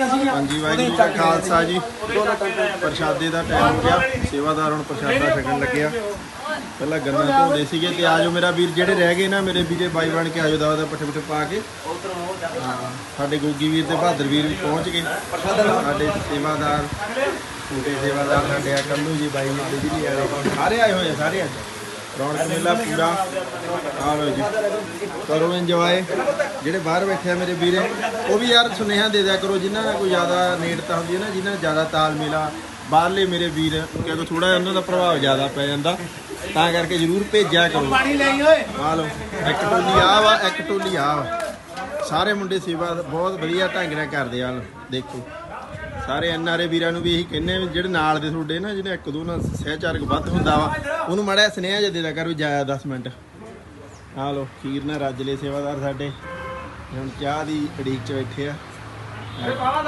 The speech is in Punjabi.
ਹਾਂਜੀ ਵਾਹਿਗੁਰੂ ਜੀ ਕਾ ਖਾਲਸਾ ਜੀ। ਪ੍ਰਸ਼ਾਦੇ ਦਾ ਟਾਈਮ ਹੋ ਗਿਆ। ਸੇਵਾਦਾਰ ਹੁਣ ਪ੍ਰਸ਼ਾਦਾ ਛਕਣ ਲੱਗਿਆ। ਪਹਿਲਾਂ ਗੰਨਾ ਧੋਂਦੇ ਸੀਗੇ ਤੇ ਆਜੋ ਮੇਰਾ ਵੀਰ, ਜਿਹੜੇ ਰਹਿ ਗਏ ਨਾ ਮੇਰੇ ਵੀਰੇ ਬਾਈ ਬਣ ਕੇ ਆਜੋ ਦਾ ਦਾ ਪੱਠੇ ਪਾ ਕੇ। ਸਾਡੇ ਗੋਗੀ ਵੀਰ ਤੇ ਬਹਾਦਰ ਵੀਰ ਵੀ ਪਹੁੰਚ ਗਏ। ਸਾਡੇ ਸੇਵਾਦਾਰ ਛੋਟੇ ਸੇਵਾਦਾਰ ਸਾਡੇ ਆ, ਕੱਲੂ ਜੀ, ਬਾਈ ਜੀ ਬਿਜਲੀ ਵਾਲੇ ਸਾਰੇ ਆਏ ਹੋਏ ਆ, ਸਾਰੇ ਅੱਜ। ਰੌਣਕ ਮੇਲਾ ਪੂਰਾ। ਆ ਲਓ ਜੀ। ਕਰੋ ਇੰਜੋਏ ਜਿਹੜੇ ਬਾਹਰ ਬੈਠੇ ਆ ਮੇਰੇ ਵੀਰੇ ਉਹ ਵੀ ਯਾਰ ਸੁਨੇਹਾ ਦੇ ਦਿਆ ਕਰੋ ਜਿਨ੍ਹਾਂ ਨਾਲ ਕੋਈ ਜ਼ਿਆਦਾ ਨੇੜਤਾ ਹੁੰਦੀ ਹੈ ਨਾ ਜਿਨ੍ਹਾਂ ਨਾਲ ਜ਼ਿਆਦਾ ਤਾਲਮੇਲ ਆ ਬਾਹਰਲੇ ਮੇਰੇ ਵੀਰ ਕਿਉਂਕਿ ਥੋੜਾ ਉਹਨਾਂ ਦਾ ਪ੍ਰਭਾਵ ਜ਼ਿਆਦਾ ਪੈ ਜਾਂਦਾ ਤਾਂ ਕਰਕੇ ਜਰੂਰ ਭੇਜਿਆ ਕਰੋ। ਪਾਣੀ ਲਈ ਓਏ। ਆ ਲਓ ਇੱਕ ਟੋਲੀ ਆ ਵਾ ਇੱਕ ਟੋਲੀ ਆ ਵਾ। ਸਾਰੇ ਮੁੰਡੇ ਸੇਵਾ ਬਹੁਤ ਵਧੀਆ ਢੰਗ ਨਾਲ ਕਰਦੇ ਆ ਦੇਖੋ। ਸਾਰੇ ਐਨਆਰਏ ਵੀਰਾਂ ਨੂੰ ਵੀ ਇਹੀ ਕਹਿੰਨੇ ਜਿਹੜੇ ਨਾਲ ਦੇ ਤੁਹਾਡੇ ਨਾ ਜਿਹਨੇ ਇੱਕ ਦੋ ਨਾਲ ਸਹਿਚਾਰਕ ਵੱਧ ਹੁੰਦਾ ਵਾ ਉਹਨੂੰ ਮਾੜਾ ਜਿਹਾ ਸੁਨੇਹਾ ਜਿਹਾ ਦੇ ਦਿਆ ਕਰ ਜਾਇਆ 10 ਮਿੰਟ। ਆ ਲਓ ਖੀਰ ਨਾਲ ਰੱਜ ਲਏ ਸੇਵਾਦਾਰ ਸਾਡੇ। ਹੁਣ ਚਾਹ ਦੀ ਅੜੀਕ ਚ ਬੈਠੇ ਆ।